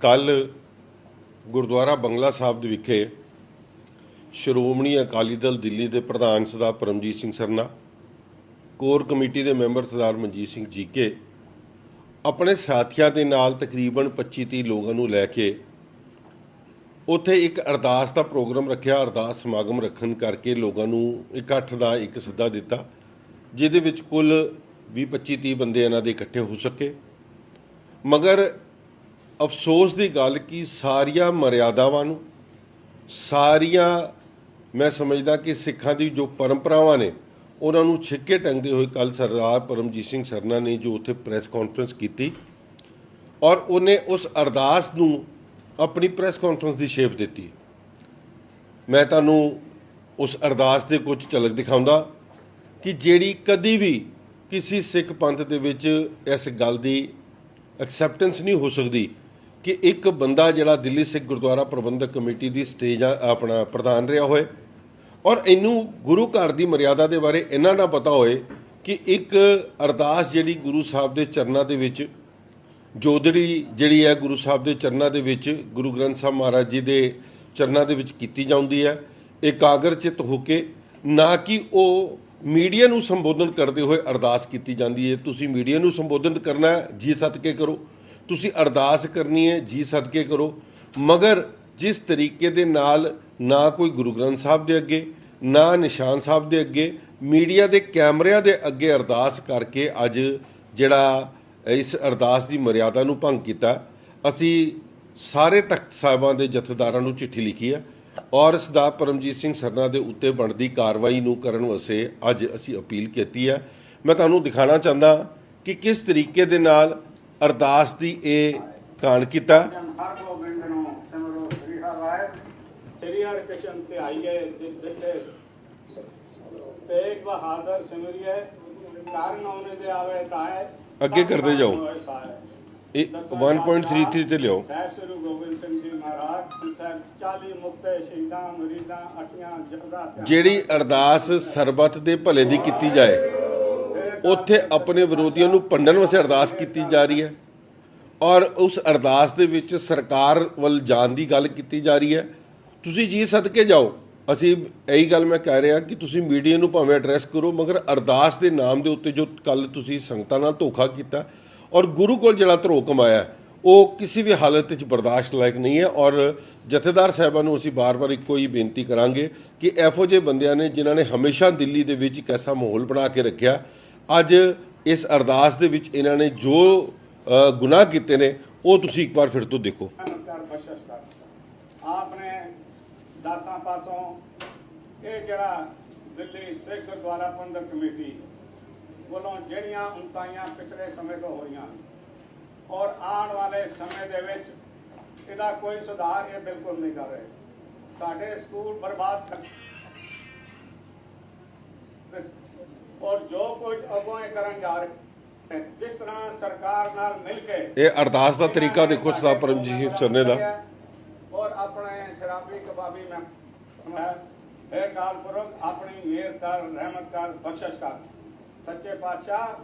ਕੱਲ ਗੁਰਦੁਆਰਾ ਬੰਗਲਾ ਸਾਹਿਬ ਦੇ ਵਿਖੇ ਸ਼੍ਰੋਮਣੀ ਅਕਾਲੀ ਦਲ ਦਿੱਲੀ ਦੇ ਪ੍ਰਧਾਨ ਸਰਦਾਰ ਪਰਮਜੀਤ ਸਿੰਘ ਸਰਨਾ, ਕੋਰ ਕਮੇਟੀ ਦੇ ਮੈਂਬਰ ਸਰਦਾਰ ਮਨਜੀਤ ਸਿੰਘ ਜੀਕੇ, ਆਪਣੇ ਸਾਥੀਆਂ ਦੇ ਨਾਲ ਤਕਰੀਬਨ 25-30 ਲੋਕਾਂ ਨੂੰ ਲੈ ਕੇ ਉੱਥੇ ਇੱਕ ਅਰਦਾਸ ਦਾ ਪ੍ਰੋਗਰਾਮ ਰੱਖਿਆ। ਅਰਦਾਸ ਸਮਾਗਮ ਰੱਖਣ ਕਰਕੇ ਲੋਕਾਂ ਨੂੰ ਇਕੱਠ ਦਾ ਇੱਕ ਸੱਦਾ ਦਿੱਤਾ, ਜਿਹਦੇ ਵਿੱਚ ਕੁੱਲ 20-25-30 ਬੰਦੇ ਇਹਨਾਂ ਦੇ ਇਕੱਠੇ ਹੋ ਸਕੇ। ਮਗਰ ਅਫਸੋਸ ਦੀ ਗੱਲ ਕਿ ਸਾਰੀਆਂ ਮਰਿਆਦਾਵਾਂ ਨੂੰ, ਸਾਰੀਆਂ ਮੈਂ ਸਮਝਦਾ ਕਿ ਸਿੱਖਾਂ ਦੀ ਜੋ ਪਰੰਪਰਾਵਾਂ ਨੇ, ਉਹਨਾਂ ਨੂੰ ਛਿੱਕੇ ਟੰਗਦੇ ਹੋਏ ਕੱਲ ਸਰਦਾਰ ਪਰਮਜੀਤ ਸਿੰਘ ਸਰਨਾ ਨੇ ਜੋ ਉੱਥੇ ਪ੍ਰੈਸ ਕਾਨਫਰੰਸ ਕੀਤੀ ਔਰ ਉਹਨੇ ਉਸ ਅਰਦਾਸ ਨੂੰ ਆਪਣੀ ਪ੍ਰੈਸ ਕਾਨਫਰੰਸ ਦੀ ਸ਼ੇਪ ਦਿੱਤੀ। ਮੈਂ ਤੁਹਾਨੂੰ ਉਸ ਅਰਦਾਸ ਦੇ ਕੁਝ ਝਲਕ ਦਿਖਾਉਂਦਾ ਕਿ ਜਿਹੜੀ ਕਦੀ ਵੀ ਕਿਸੇ ਸਿੱਖ ਪੰਥ ਦੇ ਵਿੱਚ ਇਸ ਗੱਲ ਦੀ ਐਕਸੈਪਟੈਂਸ ਨਹੀਂ ਹੋ ਸਕਦੀ ਕਿ ਇੱਕ ਬੰਦਾ ਜਿਹੜਾ ਦਿੱਲੀ ਸਿੱਖ ਗੁਰਦੁਆਰਾ ਪ੍ਰਬੰਧਕ ਕਮੇਟੀ ਦੀ ਸਟੇਜ ਆਪਣਾ ਪ੍ਰਧਾਨ ਰਿਹਾ ਹੋਏ। ਔਰ ਇਹਨੂੰ ਗੁਰੂ ਘਰ ਦੀ ਮਰਿਆਦਾ ਦੇ ਬਾਰੇ ਇਹਨਾਂ ਨਾ ਪਤਾ ਹੋਏ ਕਿ ਇੱਕ ਅਰਦਾਸ ਜਿਹੜੀ ਗੁਰੂ ਸਾਹਿਬ ਦੇ ਚਰਨਾਂ ਦੇ ਵਿੱਚ, ਜੋਦੜੀ ਜਿਹੜੀ ਹੈ ਗੁਰੂ ਸਾਹਿਬ ਦੇ ਚਰਨਾਂ ਦੇ ਵਿੱਚ, ਗੁਰੂ ਗ੍ਰੰਥ ਸਾਹਿਬ ਮਹਾਰਾਜ ਜੀ ਦੇ ਚਰਨਾਂ ਦੇ ਵਿੱਚ ਕੀਤੀ ਜਾਂਦੀ ਹੈ, ਇਕਾਗਰਚਿਤ ਹੋ ਕੇ, ਨਾ ਕਿ ਉਹ ਮੀਡੀਆ ਨੂੰ ਸੰਬੋਧਨ ਕਰਦੇ ਹੋਏ ਅਰਦਾਸ ਕੀਤੀ ਜਾਂਦੀ ਹੈ। ਤੁਸੀਂ ਮੀਡੀਆ ਨੂੰ ਸੰਬੋਧਨ ਕਰਨਾ ਹੈ, ਜੀ ਸਦਕੇ ਕਰੋ। ਤੁਸੀਂ ਅਰਦਾਸ ਕਰਨੀ ਹੈ, ਜੀ ਸਦਕੇ ਕਰੋ। ਮਗਰ ਜਿਸ ਤਰੀਕੇ ਦੇ ਨਾਲ ਨਾ ਕੋਈ ਗੁਰੂ ਗ੍ਰੰਥ ਸਾਹਿਬ ਦੇ ਅੱਗੇ, ਨਾ ਨਿਸ਼ਾਨ ਸਾਹਿਬ ਦੇ ਅੱਗੇ, ਮੀਡੀਆ ਦੇ ਕੈਮਰਿਆਂ ਦੇ ਅੱਗੇ ਅਰਦਾਸ ਕਰਕੇ ਅੱਜ ਜਿਹੜਾ ਇਸ ਅਰਦਾਸ ਦੀ ਮਰਿਆਦਾ ਨੂੰ ਭੰਗ ਕੀਤਾ, ਅਸੀਂ ਸਾਰੇ ਤਖਤ ਸਾਹਿਬਾਂ ਦੇ ਜਥੇਦਾਰਾਂ ਨੂੰ ਚਿੱਠੀ ਲਿਖੀ ਹੈ ਔਰ ਸਰਦਾਰ ਪਰਮਜੀਤ ਸਿੰਘ ਸਰਨਾ ਦੇ ਉੱਤੇ ਬਣਦੀ ਕਾਰਵਾਈ ਨੂੰ ਕਰਨ ਵਾਸਤੇ ਅੱਜ ਅਸੀਂ ਅਪੀਲ ਕੀਤੀ ਹੈ। ਮੈਂ ਤੁਹਾਨੂੰ ਦਿਖਾਣਾ ਚਾਹੁੰਦਾ ਕਿ ਕਿਸ ਤਰੀਕੇ ਦੇ ਨਾਲ ਅਰਦਾਸ ਦੀ ਇਹ ਕਾਣ ਕੀਤਾ। ਹਰ ਗੋਬਿੰਦ ਨੂੰ ਸਿਮਰੋ ਸ੍ਰੀ ਹਰਿ ਰਾਏ ਸ੍ਰੀ ਹਰਿ ਕ੍ਰਿਸ਼ਨ ਤੇ ਆਈਏ ਜਿਤ ਬਿਟੇ ਤੇਗ ਬਹਾਦਰ ਸਿਮਰਿਏ ਕਾਰਨ ਆਉਨੇ ਦੇ ਆਵੇ ਤਾਏ ਅੱਗੇ ਕਰਦੇ ਜਾਓ। ਇਹ 1.33 ਤੇ ਲਿਓ ਸਾਹਿਬ ਸ੍ਰੀ ਗੋਬਿੰਦ ਸਿੰਘ ਜੀ ਮਹਾਰਾਜ ਸਾਹਿਬ 40 ਮੁਕਤੇ ਸ਼ਹੀਦਾਂ ਮਰੀਦਾਂ ਅਟੀਆਂ ਜਹਦਾ ਜਿਹੜੀ ਅਰਦਾਸ ਸਰਬੱਤ ਦੇ ਭਲੇ ਦੀ ਕੀਤੀ ਜਾਏ। ਉੱਥੇ ਆਪਣੇ ਵਿਰੋਧੀਆਂ ਨੂੰ ਭੰਡਣ ਵਾਸਤੇ ਅਰਦਾਸ ਕੀਤੀ ਜਾ ਰਹੀ ਹੈ ਔਰ ਉਸ ਅਰਦਾਸ ਦੇ ਵਿੱਚ ਸਰਕਾਰ ਵੱਲ ਜਾਣ ਦੀ ਗੱਲ ਕੀਤੀ ਜਾ ਰਹੀ ਹੈ। ਤੁਸੀਂ ਜੀ ਸਦਕੇ ਜਾਓ। ਅਸੀਂ ਇਹੀ ਗੱਲ ਮੈਂ ਕਹਿ ਰਿਹਾ ਕਿ ਤੁਸੀਂ ਮੀਡੀਆ ਨੂੰ ਭਾਵੇਂ ਐਡਰੈਸ ਕਰੋ, ਮਗਰ ਅਰਦਾਸ ਦੇ ਨਾਮ ਦੇ ਉੱਤੇ ਜੋ ਕੱਲ ਤੁਸੀਂ ਸੰਗਤਾਂ ਨਾਲ ਧੋਖਾ ਕੀਤਾ ਔਰ ਗੁਰੂ ਕੋਲ ਜਿਹੜਾ ਧਰੋ ਕਮਾਇਆ, ਉਹ ਕਿਸੇ ਵੀ ਹਾਲਤ ਵਿੱਚ ਬਰਦਾਸ਼ਤ ਲਾਇਕ ਨਹੀਂ ਹੈ ਔਰ ਜਥੇਦਾਰ ਸਾਹਿਬਾਂ ਨੂੰ ਅਸੀਂ ਬਾਰ-ਬਾਰ ਇੱਕੋ ਹੀ ਬੇਨਤੀ ਕਰਾਂਗੇ ਕਿ ਇਹੋ ਜਿਹੇ ਬੰਦਿਆਂ ਨੇ ਜਿਨ੍ਹਾਂ ਨੇ ਹਮੇਸ਼ਾ ਦਿੱਲੀ ਦੇ ਵਿੱਚ ਇੱਕ ਐਸਾ ਮਾਹੌਲ ਬਣਾ ਕੇ ਰੱਖਿਆ ਅੱਜ ਇਸ ਅਰਦਾਸ ਦੇ ਵਿੱਚ ਇਹਨਾਂ ਨੇ ਜੋ ਅ, ਗੁਨਾਹ ਕੀਤੇ ਨੇ ਉਹ ਤੁਸੀਂ ਇੱਕ ਵਾਰ ਫਿਰ ਤੋਂ ਦੇਖੋ। ਆਪਨੇ ਦਾਸਾਂ ਪਾਸੋਂ ਇਹ ਜਿਹੜਾ ਦਿੱਲੀ ਸਿੱਖ ਗੁਰਦੁਆਰਾ ਪ੍ਰਬੰਧਕ ਕਮੇਟੀ ਵੱਲੋਂ ਜਿਹੜੀਆਂ ਉਨਤਾਈਆਂ ਪਿਛਲੇ ਸਮੇਂ ਤੋਂ ਹੋਈਆਂ ਔਰ ਆਉਣ ਵਾਲੇ ਸਮੇਂ ਦੇ ਵਿੱਚ ਇਹਦਾ ਕੋਈ ਸੁਧਾਰ ਇਹ ਬਿਲਕੁਲ ਨਹੀਂ ਕਰ ਰਹੇ। ਸਾਡੇ ਸਕੂਲ ਬਰਬਾਦ ਔਰ ਜੋ ਕੁਝ ਅੱਗੋਂ ਇਹ ਕਰਨ ਜਾ ਰਹੇ ਜਿਸ ਤਰ੍ਹਾਂ ਸਰਕਾਰ ਨਾਲ ਮਿਲ ਕੇ ਇਹ ਅਰਦਾਸ ਦਾ ਤਰੀਕਾ ਦੇਖੋ ਸਰਦਾਰ ਪਰਮਜੀਤ ਸਿੰਘ ਸਰਨੇ ਦਾ। ਔਰ ਆਪਣੇ ਸ਼ਰਾਬੀ ਕਬਾਬੀ ਮੈਂ ਹੈ ਕਾਲ ਪੁਰਖ ਆਪਣੀ ਮਿਹਰ ਕਰ ਰਹਿਮਤ ਕਰ ਬਖਸ਼ਿਸ਼ ਕਰ। ਸੱਚੇ ਪਾਤਸ਼ਾਹ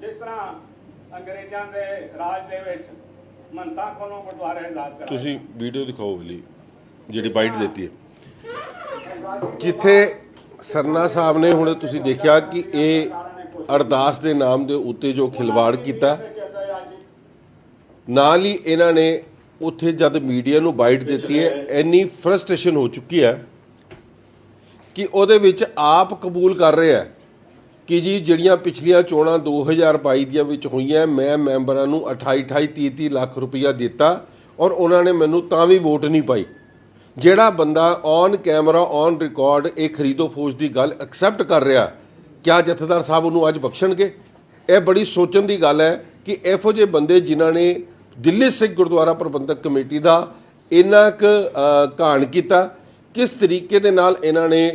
ਜਿਸ ਤਰ੍ਹਾਂ ਅੰਗਰੇਜ਼ਾਂ ਦੇ ਰਾਜ ਦੇ ਵਿੱਚ ਮੰਤਾ ਕੋਲੋਂ ਗੁਰਦੁਆਰੇ ਆਜ਼ਾਦ ਤੁਸੀਂ ਵੀਡੀਓ ਦਿਖਾਓ ਵਲੀ ਜਿਹੜੀ ਬਾਈਟ ਦਿੱਤੀ ਹੈ। ਜਿੱਥੇ ਸਰਨਾ ਸਾਹਿਬ ਨੇ ਹੁਣ ਤੁਸੀਂ ਦੇਖਿਆ ਕਿ ਇਹ ਅਰਦਾਸ ਦੇ ਨਾਮ ਦੇ ਉੱਤੇ ਜੋ ਖਿਲਵਾੜ ਕੀਤਾ, ਨਾਲ ਹੀ ਇਹਨਾਂ ਨੇ ਉੱਥੇ ਜਦ ਮੀਡੀਆ ਨੂੰ ਬਾਈਟ ਦਿੱਤੀ ਹੈ, ਇੰਨੀ ਫਰਸਟ੍ਰੇਸ਼ਨ ਹੋ ਚੁੱਕੀ ਹੈ ਕਿ ਉਹਦੇ ਵਿੱਚ ਆਪ ਕਬੂਲ ਕਰ ਰਿਹਾ ਹੈ ਕਿ ਜੀ ਜਿਹੜੀਆਂ ਪਿਛਲੀਆਂ ਚੋਣਾਂ 2022 ਦੀਆਂ ਵਿੱਚ ਹੋਈਆਂ, ਮੈਂ ਮੈਂਬਰਾਂ ਨੂੰ 28 28 30 30 ਲੱਖ ਰੁਪਈਆ ਦਿੱਤਾ ਔਰ ਉਹਨਾਂ ਨੇ ਮੈਨੂੰ ਤਾਂ ਵੀ ਵੋਟ ਨਹੀਂ ਪਾਈ। ਜਿਹੜਾ ਬੰਦਾ ਔਨ ਕੈਮਰਾ ਔਨ ਰਿਕਾਰਡ ਇਹ ਖਰੀਦੋ ਫੌਜ ਦੀ ਗੱਲ ਐਕਸੈਪਟ ਕਰ ਰਿਹਾ ਕਿਆ ਜਥੇਦਾਰ ਸਾਹਿਬ ਉਹਨੂੰ ਅੱਜ ਬਖਸ਼ਣਗੇ? ਇਹ ਬੜੀ ਸੋਚਣ ਦੀ ਗੱਲ ਹੈ ਕਿ ਇਹੋ ਜਿਹੇ ਬੰਦੇ ਜਿਨ੍ਹਾਂ ਨੇ ਦਿੱਲੀ ਸਿੱਖ ਗੁਰਦੁਆਰਾ ਪ੍ਰਬੰਧਕ ਕਮੇਟੀ ਦਾ ਇੰਨਾ ਕੁ ਅ, ਘਾਣ ਕੀਤਾ ਕਿਸ ਤਰੀਕੇ ਦੇ ਨਾਲ ਇਹਨਾਂ ਨੇ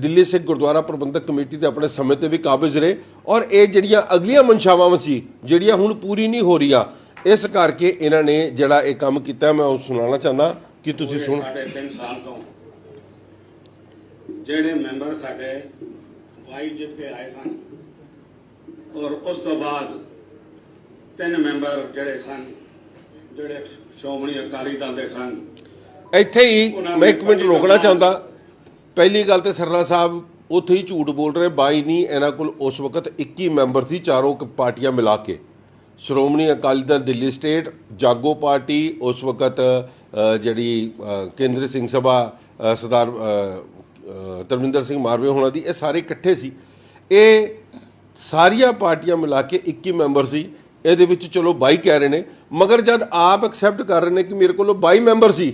ਦਿੱਲੀ ਸਿੱਖ ਗੁਰਦੁਆਰਾ ਪ੍ਰਬੰਧਕ ਕਮੇਟੀ ਦੇ ਆਪਣੇ ਸਮੇਂ ਤੇ ਵੀ ਕਾਬਜ਼ ਰਹੇ ਔਰ ਇਹ ਜਿਹੜੀਆਂ ਅਗਲੀਆਂ ਮਨਸ਼ਾਵਾਂ ਸੀ ਜਿਹੜੀਆਂ ਹੁਣ ਪੂਰੀ ਨਹੀਂ ਹੋ ਰਹੀਆਂ ਇਸ ਕਰਕੇ ਇਹਨਾਂ ਨੇ ਜਿਹੜਾ ਇਹ ਕੰਮ ਕੀਤਾ ਮੈਂ ਉਹ ਸੁਣਾਉਣਾ ਚਾਹੁੰਦਾ। ਕਿ ਤੁਸੀਂ ਸੁਣ ਸਾਡੇ 3 ਸਾਲ ਤੋਂ ਜਿਹੜੇ ਮੈਂਬਰ ਸਾਡੇ ਵਾਈਟ ਜਿੱਤ ਕੇ ਆਏ ਸਨ ਔਰ ਉਸ ਤੋਂ ਬਾਅਦ ਤਿੰਨ ਮੈਂਬਰ ਜਿਹੜੇ ਸਨ ਜਿਹੜੇ ਸ਼੍ਰੋਮਣੀ ਅਕਾਲੀ ਦਲ ਦੇ ਸਨ। ਇੱਥੇ ਹੀ ਮੈਂ ਇੱਕ ਮਿੰਟ ਰੋਕਣਾ ਚਾਹੁੰਦਾ। ਪਹਿਲੀ ਗੱਲ ਤੇ ਸਰਨਾ ਸਾਹਿਬ ਉੱਥੇ ਹੀ ਝੂਠ ਬੋਲ ਰਹੇ ਬਾਈ ਨਹੀਂ ਇਹਨਾਂ ਕੋਲ ਉਸ ਵਕਤ 21 ਮੈਂਬਰ ਸੀ ਚਾਰੋਂ ਪਾਰਟੀਆਂ ਮਿਲਾ ਕੇ। ਸ਼੍ਰੋਮਣੀ ਅਕਾਲੀ ਦਲ ਦਿੱਲੀ ਸਟੇਟ ਜਾਗੋ ਪਾਰਟੀ ਉਸ ਵਕਤ ਜਿਹੜੀ ਅ, ਕੇਂਦਰੀ ਸਿੰਘ ਸਭਾ ਸਰਦਾਰ ਅ, ਤਰਵਿੰਦਰ ਸਿੰਘ ਮਾਰਵੇ ਹੋਣਾ ਦੀ ਇਹ ਸਾਰੇ ਇਕੱਠੇ ਸੀ। ਇਹ ਸਾਰੀਆਂ ਪਾਰਟੀਆਂ ਮਿਲਾ ਕੇ 21 ਮੈਂਬਰ ਸੀ। ਇਹਦੇ ਵਿੱਚ ਚਲੋ 22 ਕਹਿ ਰਹੇ ਨੇ ਮਗਰ ਜਦ ਆਪ ਐਕਸੈਪਟ ਕਰ ਰਹੇ ਨੇ ਕਿ ਮੇਰੇ ਕੋਲੋਂ 22 ਮੈਂਬਰ ਸੀ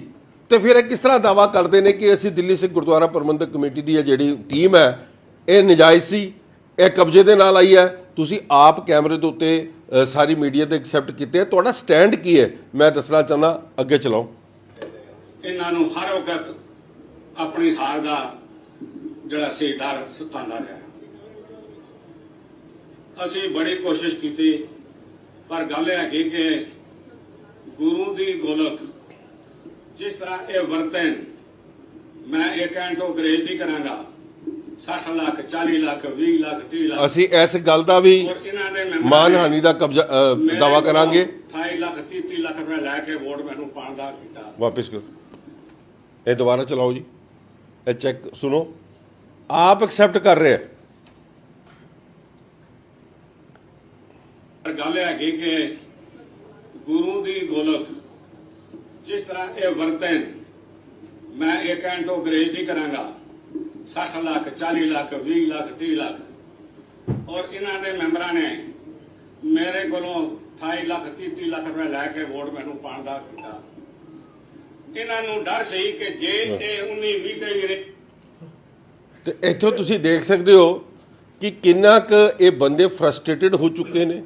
ਤੇ ਫਿਰ ਇਹ ਕਿਸ ਤਰ੍ਹਾਂ ਦਾਵਾ ਕਰਦੇ ਨੇ ਕਿ ਅਸੀਂ ਦਿੱਲੀ ਸਿੱਖ ਗੁਰਦੁਆਰਾ ਪ੍ਰਬੰਧਕ ਕਮੇਟੀ ਦੀ ਇਹ ਜਿਹੜੀ ਟੀਮ ਹੈ ਇਹ ਨਜਾਇਜ਼ ਸੀ ਇਹ ਕਬਜ਼ੇ ਦੇ ਨਾਲ ਆਈ ਹੈ ਤੁਸੀਂ ਆਪ ਕੈਮਰੇ ਦੇ ਉੱਤੇ ਸਾਰੀ ਮੀਡੀਆ ਤੇ ਐਕਸੈਪਟ ਕੀਤੇ ਤੁਹਾਡਾ ਸਟੈਂਡ ਕੀ ਹੈ? ਮੈਂ ਦੱਸਣਾ ਚਾਹੁੰਦਾ, ਅੱਗੇ ਚਲਾਓ। ਇਹਨਾਂ ਨੂੰ ਹਰ ਵਕਤ ਆਪਣੀ ਹਾਰ ਦਾ ਜਿਹੜਾ ਸੀ ਡਰ ਸਤਾਉਂਦਾ ਰਿਹਾ। ਅਸੀਂ ਬੜੀ ਕੋਸ਼ਿਸ਼ ਕੀਤੀ, ਪਰ ਗੱਲ ਇਹ ਹੈਗੀ ਕਿ ਗੁਰੂ ਦੀ ਗੋਲਕ, ਜਿਸ ਤਰ੍ਹਾਂ ਇਹ ਵਰਤਨ, ਮੈਂ ਇਹ ਕਹਿਣ ਤੋਂ ਗਰੇਜ ਨਹੀਂ ਕਰਾਂਗਾ 60 ਲੱਖ 40 ਲੱਖ 20 ਲੱਖ 30 ਲੱਖ। ਅਸੀਂ ਇਸ ਗੱਲ ਦਾ ਵੀ ਔਰ ਇਹਨਾਂ ਦੇ ਮੈਂਬਰਾਂ ਮਾਨਹਾਨੀ ਦਾ ਕਬਜ਼ਾ ਅ, ਮੇਰੇ ਦਾਵਾ ਕੋਲੋਂ ਕਰਾਂਗੇ। 28 ਲੱਖ 30 30 ਲੱਖ ਰੁਪਏ ਲੈ ਕੇ ਵੋਟ ਮੈਨੂੰ ਪਾਣ ਦਾ ਕੀਤਾ। ਵਾਪਿਸ ਕਰੋ। ਇਹ ਦੁਬਾਰਾ ਚਲਾਓ ਜੀ। ਇਹ ਚੈੱਕ ਸੁਣੋ। ਆਪ ਐਕਸੈਪਟ ਕਰ ਰਹੇ। ਹੈ ਪਰ ਗੱਲ ਹੈਗੀ ਕਿ ਗੁਰੂ ਦੀ ਗੋਲਕ ਜਿਸ ਤਰ੍ਹਾਂ ਇਹ ਵਰਤਨ ਮੈਂ ਇਹ ਕਹਿਣ ਤੋਂ ਗਰੇਜ ਨਹੀਂ ਕਰਾਂਗਾ। 60 ਲੱਖ 40 ਲੱਖ 20 ਲੱਖ 30 ਲੱਖ। ਔਰ ਇਹਨਾਂ ਦੇ ਮੈਂਬਰਾਂ ਨੇ ਮੇਰੇ ਕੋਲੋਂ 28 ਲੱਖ 30 30 ਲੱਖ ਰੁਪਏ ਲੈ ਕੇ ਵੋਟ ਮੈਨੂੰ ਪਾਣ ਦਾ ਕੀਤਾ। ਇਹਨਾਂ ਨੂੰ ਡਰ ਸੀ ਕਿ ਜੇ ਇਹ 19 20 ਤੇ ਜਿਹੜੇ ਤੇ ਇੱਥੋਂ ਤੁਸੀਂ ਦੇਖ ਸਕਦੇ ਹੋ ਕਿ ਕਿੰਨਾ ਕੁ ਇਹ ਬੰਦੇ ਫਰਸਟ੍ਰੇਟਡ ਹੋ ਚੁੱਕੇ ਨੇ।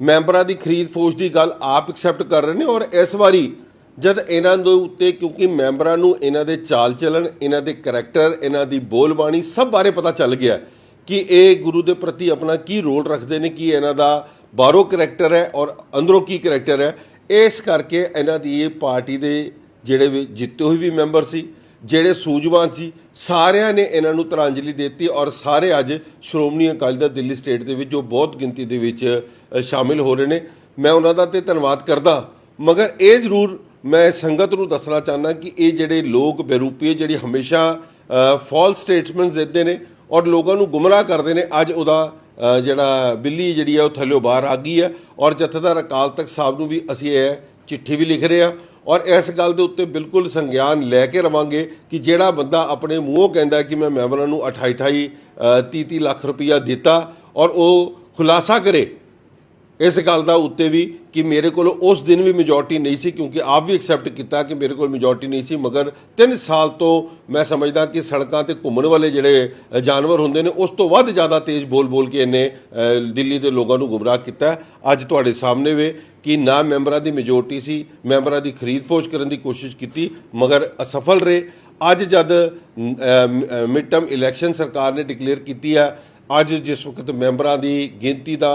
ਮੈਂਬਰਾਂ ਦੀ ਖਰੀਦ ਫੋਸ਼ ਦੀ ਗੱਲ ਆਪ ਐਕਸੈਪਟ ਕਰ ਰਹੇ ਨੇ ਔਰ ਇਸ ਵਾਰੀ ਜਦ ਇਹਨਾਂ ਦੇ ਉੱਤੇ, ਕਿਉਂਕਿ ਮੈਂਬਰਾਂ ਨੂੰ ਇਹਨਾਂ ਦੇ ਚਾਲ ਚੱਲਣ, ਇਹਨਾਂ ਦੇ ਕੈਰੈਕਟਰ ਇਹਨਾਂ ਦੀ ਬੋਲਬਾਣੀ ਸਭ ਬਾਰੇ ਪਤਾ ਚੱਲ ਗਿਆ ਕਿ ਇਹ ਗੁਰੂ ਦੇ ਪ੍ਰਤੀ ਆਪਣਾ ਕੀ ਰੋਲ ਰੱਖਦੇ ਨੇ, ਕੀ ਇਹਨਾਂ ਦਾ ਬਾਹਰੋਂ ਕੈਰੈਕਟਰ ਹੈ ਔਰ ਅੰਦਰੋਂ ਕੀ ਕੈਰੈਕਟਰ ਹੈ। ਇਸ ਕਰਕੇ ਇਹਨਾਂ ਦੀ ਇਹ ਪਾਰਟੀ ਦੇ ਜਿਹੜੇ ਵੀ ਜਿੱਤੇ ਹੋਏ ਵੀ ਮੈਂਬਰ ਸੀ, ਜਿਹੜੇ ਸੂਝਵਾਨ ਸੀ, ਸਾਰਿਆਂ ਨੇ ਇਹਨਾਂ ਨੂੰ ਤਰਾਂਜਲੀ ਦਿੱਤੀ ਔਰ ਸਾਰੇ ਅੱਜ ਸ਼੍ਰੋਮਣੀ ਅਕਾਲੀ ਦਲ ਦਿੱਲੀ ਸਟੇਟ ਦੇ ਵਿੱਚ ਜੋ ਬਹੁਤ ਗਿਣਤੀ ਦੇ ਵਿੱਚ ਸ਼ਾਮਿਲ ਹੋ ਰਹੇ ਨੇ। ਮੈਂ ਉਹਨਾਂ ਦਾ ਤੇ ਧੰਨਵਾਦ ਕਰਦਾ, ਮਗਰ ਇਹ ਜ਼ਰੂਰ ਮੈਂ ਸੰਗਤ ਨੂੰ ਦੱਸਣਾ ਚਾਹੁੰਦਾ ਕਿ ਇਹ ਜਿਹੜੇ ਲੋਕ ਬੇਰੂਪੀਏ ਜਿਹੜੀ ਹਮੇਸ਼ਾ ਫਾਲਸ ਸਟੇਟਮੈਂਟਸ ਦਿੰਦੇ ਨੇ ਔਰ ਲੋਕਾਂ ਨੂੰ ਗੁੰਮਰਾਹ ਕਰਦੇ ਨੇ, ਅੱਜ ਉਹਦਾ ਜਿਹੜਾ ਬਿੱਲੀ ਜਿਹੜੀ ਹੈ, ਉਹ ਥੱਲਿਓਂ ਬਾਹਰ ਆ ਗਈ ਹੈ ਔਰ ਜਥੇਦਾਰ ਅਕਾਲ ਤਖਤ ਸਾਹਿਬ ਨੂੰ ਵੀ ਅਸੀਂ ਇਹ ਚਿੱਠੀ ਵੀ ਲਿਖ ਰਹੇ ਹਾਂ ਔਰ ਇਸ ਗੱਲ ਦੇ ਉੱਤੇ ਬਿਲਕੁਲ ਸੰਗਿਆਨ ਲੈ ਕੇ ਰਵਾਂਗੇ ਕਿ ਜਿਹੜਾ ਬੰਦਾ ਆਪਣੇ ਮੂੰਹੋਂ ਕਹਿੰਦਾ ਕਿ ਮੈਂ ਮੈਂਬਰਾਂ ਨੂੰ 28 28 30 30 ਲੱਖ ਰੁਪਈਆ ਦਿੱਤਾ ਔਰ ਉਹ ਖੁਲਾਸਾ ਕਰੇ ਇਸ ਗੱਲ ਦਾ ਉੱਤੇ ਵੀ ਕਿ ਮੇਰੇ ਕੋਲ ਉਸ ਦਿਨ ਵੀ ਮੈਜੋਰਟੀ ਨਹੀਂ ਸੀ, ਕਿਉਂਕਿ ਆਪ ਵੀ ਐਕਸੈਪਟ ਕੀਤਾ ਕਿ ਮੇਰੇ ਕੋਲ ਮੈਜੋਰਟੀ ਨਹੀਂ ਸੀ, ਮਗਰ 3 ਸਾਲ ਤੋਂ ਮੈਂ ਸਮਝਦਾ ਕਿ ਸੜਕਾਂ ਤੇ ਘੁੰਮਣ ਵਾਲੇ ਜਿਹੜੇ ਜਾਨਵਰ ਹੁੰਦੇ ਨੇ, ਉਸ ਤੋਂ ਵੱਧ ਜ਼ਿਆਦਾ ਤੇਜ਼ ਬੋਲ-ਬੋਲ ਕੇ ਇਹਨੇ ਦਿੱਲੀ ਦੇ ਲੋਕਾਂ ਨੂੰ ਗੁੰਮਰਾਹ ਕੀਤਾ। ਅੱਜ ਤੁਹਾਡੇ ਸਾਹਮਣੇ ਵੇ ਕਿ ਨਾ ਮੈਂਬਰਾਂ ਦੀ ਮੈਜੋਰਟੀ ਸੀ, ਮੈਂਬਰਾਂ ਦੀ ਖਰੀਦ ਫੋਸ਼ ਕਰਨ ਦੀ ਕੋਸ਼ਿਸ਼ ਕੀਤੀ, ਮਗਰ ਅਸਫਲ ਰਹੇ। ਅੱਜ ਜਦ ਮਿਡ ਟਰਮ ਇਲੈਕਸ਼ਨ ਸਰਕਾਰ ਨੇ ਡਿਕਲੇਅਰ ਕੀਤੀ ਹੈ ਅੱਜ ਜਿਸ ਵਕਤ ਮੈਂਬਰਾਂ ਦੀ ਗਿਣਤੀ ਦਾ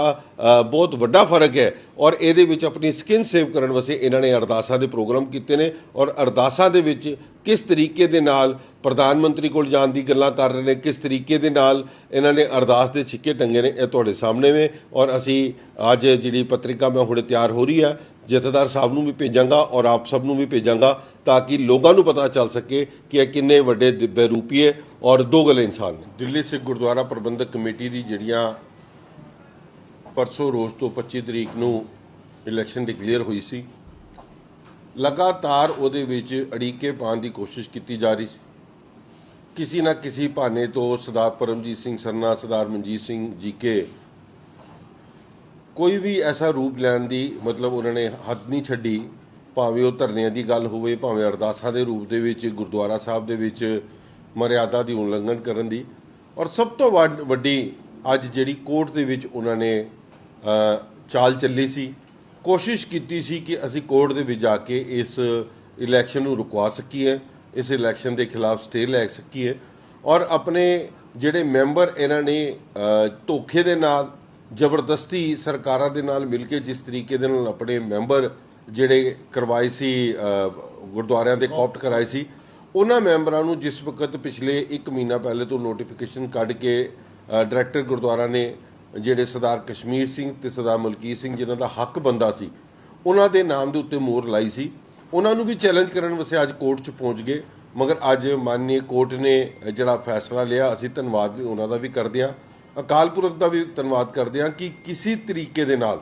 ਬਹੁਤ ਵੱਡਾ ਫ਼ਰਕ ਹੈ ਔਰ ਇਹਦੇ ਵਿੱਚ ਆਪਣੀ ਸਕਿਨ ਸੇਵ ਕਰਨ ਵਾਸਤੇ ਇਹਨਾਂ ਨੇ ਅਰਦਾਸਾਂ ਦੇ ਪ੍ਰੋਗਰਾਮ ਕੀਤੇ ਨੇ ਔਰ ਅਰਦਾਸਾਂ ਦੇ ਵਿੱਚ ਕਿਸ ਤਰੀਕੇ ਦੇ ਨਾਲ ਪ੍ਰਧਾਨ ਮੰਤਰੀ ਕੋਲ ਜਾਣ ਦੀ ਗੱਲਾਂ ਕਰ ਰਹੇ ਨੇ, ਕਿਸ ਤਰੀਕੇ ਦੇ ਨਾਲ ਇਹਨਾਂ ਨੇ ਅਰਦਾਸ ਦੇ ਛਿੱਕੇ ਟੰਗੇ ਨੇ, ਇਹ ਤੁਹਾਡੇ ਸਾਹਮਣੇ ਵੇ ਔਰ ਅਸੀਂ ਅੱਜ ਜਿਹੜੀ ਪੱਤਰਿਕਾ ਮੈਂ ਹੁਣੇ ਤਿਆਰ ਹੋ ਰਹੀ ਹੈ, ਜਥੇਦਾਰ ਸਾਹਿਬ ਨੂੰ ਵੀ ਭੇਜਾਂਗਾ ਔਰ ਆਪ ਸਭ ਨੂੰ ਵੀ ਭੇਜਾਂਗਾ ਤਾਂ ਕਿ ਲੋਕਾਂ ਨੂੰ ਪਤਾ ਚੱਲ ਸਕੇ ਕਿ ਇਹ ਕਿੰਨੇ ਵੱਡੇ ਦ- ਬੇਰੂਪੀਏ ਔਰ ਦੋਗਲੇ ਇਨਸਾਨ ਨੇ। ਦਿੱਲੀ ਸਿੱਖ ਗੁਰਦੁਆਰਾ ਪ੍ਰਬੰਧਕ ਕਮੇਟੀ ਦੀ ਜਿਹੜੀਆਂ ਪਰਸੋਂ ਰੋਜ਼ ਤੋਂ 25 ਤਰੀਕ ਨੂੰ ਇਲੈਕਸ਼ਨ ਡਿਕਲੇਅਰ ਹੋਈ ਸੀ, ਲਗਾਤਾਰ ਉਹਦੇ ਵਿੱਚ ਅੜੀਕੇ ਪਾਉਣ ਦੀ ਕੋਸ਼ਿਸ਼ ਕੀਤੀ ਜਾ ਰਹੀ ਸੀ। ਕਿਸੇ ਨਾ ਕਿਸੇ ਬਹਾਨੇ ਤੋਂ ਸਰਦਾਰ ਪਰਮਜੀਤ ਸਿੰਘ ਸਰਨਾ, ਸਰਦਾਰ ਮਨਜੀਤ ਸਿੰਘ ਜੀ ਕੇ ਕੋਈ ਵੀ ਐਸਾ ਰੂਪ ਲੈਣ ਦੀ ਮਤਲਬ ਉਹਨਾਂ ਨੇ ਹੱਦ ਨਹੀਂ ਛੱਡੀ। ਭਾਵੇਂ ਉਹ ਧਰਨਿਆਂ ਦੀ ਗੱਲ ਹੋਵੇ, ਭਾਵੇਂ ਅਰਦਾਸਾਂ ਦੇ ਰੂਪ ਦੇ ਵਿੱਚ, ਗੁਰਦੁਆਰਾ ਸਾਹਿਬ ਦੇ ਵਿੱਚ ਮਰਿਆਦਾ ਦੀ ਉਲੰਘਣ ਕਰਨ ਦੀ। ਔਰ ਸਭ ਤੋਂ ਵੱਡ- ਵੱਡੀ ਅੱਜ ਜਿਹੜੀ ਕੋਰਟ ਦੇ ਵਿੱਚ ਉਹਨਾਂ ਨੇ ਚਾਲ ਚੱਲੀ ਸੀ, ਕੋਸ਼ਿਸ਼ ਕੀਤੀ ਸੀ ਕਿ ਅਸੀਂ ਕੋਰਟ ਦੇ ਵਿੱਚ ਜਾ ਕੇ ਇਸ ਇਲੈਕਸ਼ਨ ਨੂੰ ਰੁਕਵਾ ਸਕੀਏ, ਇਸ ਇਲੈਕਸ਼ਨ ਦੇ ਖਿਲਾਫ ਸਟੇ ਲੈ ਸਕੀਏ। ਔਰ ਆਪਣੇ ਜਿਹੜੇ ਮੈਂਬਰ ਇਹਨਾਂ ਨੇ ਧੋਖੇ ਦੇ ਨਾਲ, ਜ਼ਬਰਦਸਤੀ ਸਰਕਾਰਾਂ ਦੇ ਨਾਲ ਮਿਲ ਕੇ ਜਿਸ ਤਰੀਕੇ ਦੇ ਨਾਲ ਆਪਣੇ ਮੈਂਬਰ ਜਿਹੜੇ ਕਰਵਾਏ ਸੀ ਗੁਰਦੁਆਰਿਆਂ ਦੇ ਕਾਪਟ ਕਰਾਏ ਸੀ, ਉਹਨਾਂ ਮੈਂਬਰਾਂ ਨੂੰ ਜਿਸ ਵਕਤ ਪਿਛਲੇ 1 ਮਹੀਨਾ ਪਹਿਲੇ ਤੋਂ ਨੋਟੀਫਿਕੇਸ਼ਨ ਕੱਢ ਕੇ ਡਾਇਰੈਕਟਰ ਗੁਰਦੁਆਰਾ ਨੇ ਜਿਹੜੇ ਸਰਦਾਰ ਕਸ਼ਮੀਰ ਸਿੰਘ ਤੇ ਸਰਦਾਰ ਮਲਕੀਤ ਸਿੰਘ ਜਿਨ੍ਹਾਂ ਦਾ ਹੱਕ ਬੰਦਾ ਸੀ, ਉਹਨਾਂ ਦੇ ਨਾਮ ਦੇ ਉੱਤੇ ਮੋਹਰ ਲਾਈ ਸੀ। ਉਹਨਾਂ ਨੂੰ ਵੀ ਚੈਲੰਜ ਕਰਨ ਵਾਸਤੇ ਅੱਜ ਕੋਰਟ 'ਚ ਪਹੁੰਚ ਗਏ, ਮਗਰ ਅੱਜ ਮਾਨਨੀय ਕੋਰਟ ਨੇ ਜਿਹੜਾ ਫੈਸਲਾ ਲਿਆ, ਅਸੀਂ ਧੰਨਵਾਦ ਵੀ ਉਹਨਾਂ ਦਾ ਵੀ ਕਰਦੇ ਹਾਂ। ਅਕਾਲ ਪੁਰਖ ਦਾ ਵੀ ਧੰਨਵਾਦ ਕਰਦੇ ਹਾਂ ਕਿ ਕਿਸੇ ਤਰੀਕੇ ਦੇ ਨਾਲ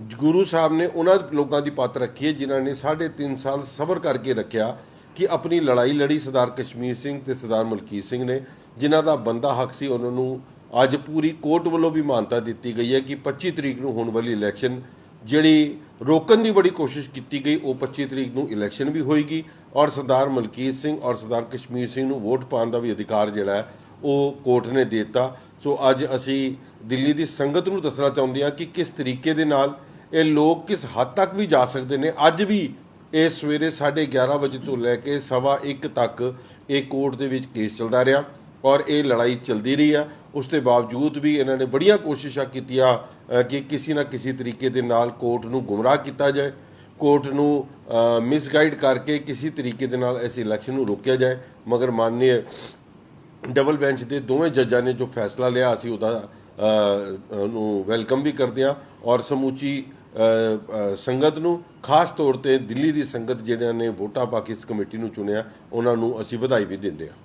ਗੁਰੂ ਸਾਹਿਬ ਨੇ ਉਹਨਾਂ ਲੋਕਾਂ ਦੀ ਪੱਤ ਰੱਖੀ ਹੈ, ਜਿਨ੍ਹਾਂ ਨੇ 3.5 ਸਾਲ ਸਬਰ ਕਰਕੇ ਰੱਖਿਆ ਕਿ ਆਪਣੀ ਲੜਾਈ ਲੜੀ ਸਰਦਾਰ ਕਸ਼ਮੀਰ ਸਿੰਘ ਤੇ ਸਰਦਾਰ ਮਲਕੀਤ ਸਿੰਘ ਨੇ, ਜਿਨ੍ਹਾਂ ਦਾ ਬੰਦਾ ਹੱਕ ਸੀ ਉਹਨਾਂ ਨੂੰ ਅੱਜ ਪੂਰੀ ਕੋਰਟ ਵੱਲੋਂ ਵੀ ਮਾਨਤਾ ਦਿੱਤੀ ਗਈ ਹੈ ਕਿ 25 ਤਰੀਕ ਨੂੰ ਹੋਣ ਵਾਲੀ ਇਲੈਕਸ਼ਨ ਜਿਹੜੀ ਰੋਕਣ ਦੀ ਬੜੀ ਕੋਸ਼ਿਸ਼ ਕੀਤੀ ਗਈ, ਉਹ 25 ਤਰੀਕ ਨੂੰ ਇਲੈਕਸ਼ਨ ਵੀ ਹੋਏਗੀ ਔਰ ਸਰਦਾਰ ਮਲਕੀਤ ਸਿੰਘ ਔਰ ਸਰਦਾਰ ਕਸ਼ਮੀਰ ਸਿੰਘ ਨੂੰ ਵੋਟ ਪਾਉਣ ਦਾ ਵੀ ਅਧਿਕਾਰ ਜਿਹੜਾ ਹੈ, ਉਹ ਕੋਰਟ ਨੇ ਦੇ ਦਿੱਤਾ। ਸੋ ਅੱਜ ਅਸੀਂ ਦਿੱਲੀ ਦੀ ਸੰਗਤ ਨੂੰ ਦੱਸਣਾ ਚਾਹੁੰਦੇ ਹਾਂ ਕਿ ਕਿਸ ਤਰੀਕੇ ਦੇ ਨਾਲ ਇਹ ਲੋਕ ਕਿਸ ਹੱਦ ਤੱਕ ਵੀ ਜਾ ਸਕਦੇ ਨੇ? ਅੱਜ ਵੀ ਇਹ ਸਵੇਰੇ 11:30 ਵਜੇ ਤੋਂ ਲੈ ਕੇ ਸਵਾ ਇੱਕ ਤੱਕ ਇਹ ਕੋਰਟ ਦੇ ਵਿੱਚ ਕੇਸ ਚੱਲਦਾ ਰਿਹਾ ਔਰ ਇਹ ਲੜਾਈ ਚੱਲਦੀ ਰਹੀ ਆ। ਉਸ ਦੇ ਬਾਵਜੂਦ ਵੀ ਇਹਨਾਂ ਨੇ ਬੜੀਆਂ ਕੋਸ਼ਿਸ਼ਾਂ ਕੀਤੀਆਂ ਕਿ ਕਿਸੇ ਨਾ ਕਿਸੇ ਤਰੀਕੇ ਦੇ ਨਾਲ ਕੋਰਟ ਨੂੰ ਗੁੰਮਰਾਹ ਕੀਤਾ ਜਾਏ, ਕੋਰਟ ਨੂੰ ਮਿਸਗਾਈਡ ਕਰਕੇ ਕਿਸੇ ਤਰੀਕੇ ਦੇ ਨਾਲ ਇਸ ਇਲੈਕਸ਼ਨ ਨੂੰ ਰੋਕਿਆ ਜਾਏ। ਮਗਰ ਮਾਨनीय ਡਬਲ ਬੈਂਚ ਦੇ ਦੋਵੇਂ ਜੱਜਾਂ ਨੇ ਜੋ ਫੈਸਲਾ ਲਿਆ, ਅਸੀਂ ਉਹਦਾ ਨੂੰ ਵੈਲਕਮ ਵੀ ਕਰਦੇ ਹਾਂ ਔਰ ਸਮੂਚੀ ਸੰਗਤ ਨੂੰ, ਖਾਸ ਤੌਰ ਤੇ ਦਿੱਲੀ ਦੀ ਸੰਗਤ ਜਿਹੜਿਆਂ ਨੇ ਵੋਟਾਂ ਪਾ ਕੇ ਇਸ ਕਮੇਟੀ ਨੂੰ ਚੁਣਿਆ, ਉਹਨਾਂ ਨੂੰ ਅਸੀਂ ਵਧਾਈ ਵੀ ਦਿੰਦੇ ਹਾਂ।